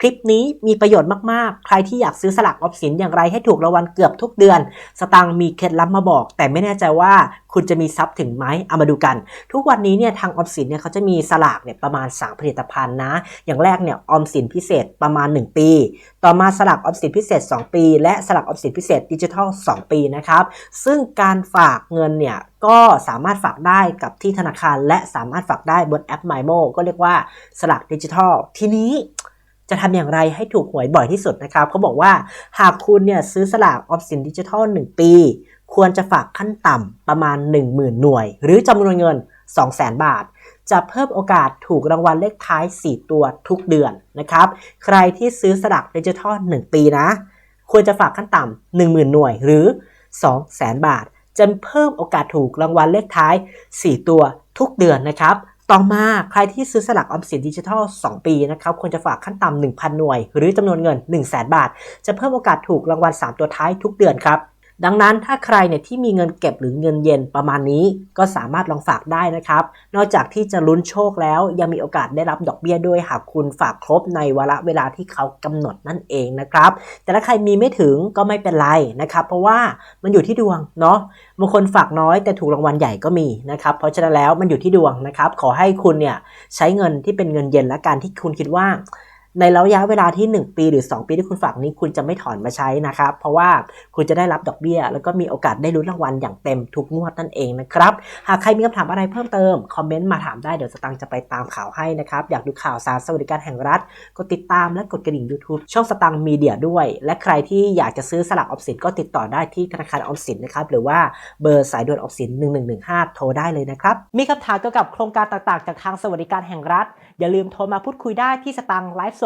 คลิปนี้มีประโยชน์มาก ๆ ใครที่อยากซื้อสลากออมสินอย่างไรให้ถูกรางวัลเกือบทุกเดือน สตังมีเคล็ดลับมาบอก แต่ไม่แน่ใจว่าคุณจะมีทรัพย์ถึงไหมเอามาดูกัน ทุกวันนี้เนี่ยทางออมสินเนี่ยเขาจะมีสลากเนี่ยประมาณ 3 ผลิตภัณฑ์นะ อย่างแรกเนี่ยออมสินพิเศษประมาณ 1 ปี ต่อมาสลากออมสินพิเศษ 2 ปี และสลากออมสินพิเศษดิจิทัล 2 ปีนะครับ ซึ่งการฝากเงินเนี่ยก็สามารถฝากได้กับที่ธนาคาร และสามารถฝากได้บนแอป MyMo ก็เรียกว่าสลากดิจิทัล ทีนี้ จะทำอย่างไรให้ถูกหวยบ่อยที่สุดนะครับเขาบอกว่าหากคุณเนี่ยซื้อสลากออมสินดิจิทัล 1 ปี ควรจะฝากขั้นต่ำประมาณ 10,000 หน่วย หรือจำนวนเงิน 200,000 บาท จะเพิ่มโอกาสถูกรางวัลเลขท้าย 4 ตัวทุกเดือนนะครับ ใครที่ซื้อสลากดิจิทัล 1 ปีนะ ควรจะฝากขั้นต่ำ10,000 หน่วยหรือ 200,000 บาทจะเพิ่มโอกาสถูกรางวัลเลขท้าย 4 ตัวทุกเดือนนะครับ ต่อมาใครที่ซื้อสลากออมสินดิจิทัล 2 ปีนะครับควรจะฝากขั้นต่ำ1,000 หน่วย หรือจำนวนเงิน 1 0 0 0 0 0บาท จะเพิ่มโอกาสถูกรางวัล 3 ตัวท้ายทุกเดือนครับ ดังนั้นถ้าใครเนี่ยที่มีเงินเก็บหรือเงินเย็นประมาณนี้ ก็สามารถลองฝากได้นะครับ นอกจากที่จะลุ้นโชคแล้ว ยังมีโอกาสได้รับดอกเบี้ยด้วยหากคุณฝากครบในวาระเวลาที่เขากำหนดนั่นเองนะครับ แต่ถ้าใครมีไม่ถึงก็ไม่เป็นไรนะครับ เพราะว่ามันอยู่ที่ดวงเนาะบางคนฝากน้อยแต่ถูกรางวัลใหญ่ก็มีนะครับ เพราะฉะนั้นแล้วมันอยู่ที่ดวงนะครับ ขอให้คุณเนี่ยใช้เงินที่เป็นเงินเย็นและการที่คุณคิดว่า ในระยะเวลาที่ 1 ปีหรือ 2 ปีที่คุณฝากนี้คุณจะไม่ถอนมาใช้นะครับ เพราะว่าคุณจะได้รับดอกเบี้ย แล้วก็มีโอกาสได้ลุ้นรางวัลอย่างเต็มทุกงวดนั่นเองนะครับ หากใครมีคำถามอะไรเพิ่มเติม คอมเมนต์มาถามได้เดี๋ยวสตังค์จะไปตามข่าวให้นะครับ อยากดูข่าวสารสวัสดิการแห่งรัฐกดติดตามและกดกระดิ่ง YouTube ช่องสตังค์มีเดียด้วย และใครที่อยากจะซื้อสลากออมสินก็ติดต่อได้ที่ธนาคารออมสินนะครับหรือว่าเบอร์สายด่วนออมสิน 1115 โทรได้เลยนะครับมีคำถามเกี่ยวกับโครงการต่างๆ จากทางสวัสดิการแห่งรัฐ อย่าลืมโทรมาพูดคุยได้ที่สตังไลฟ์สด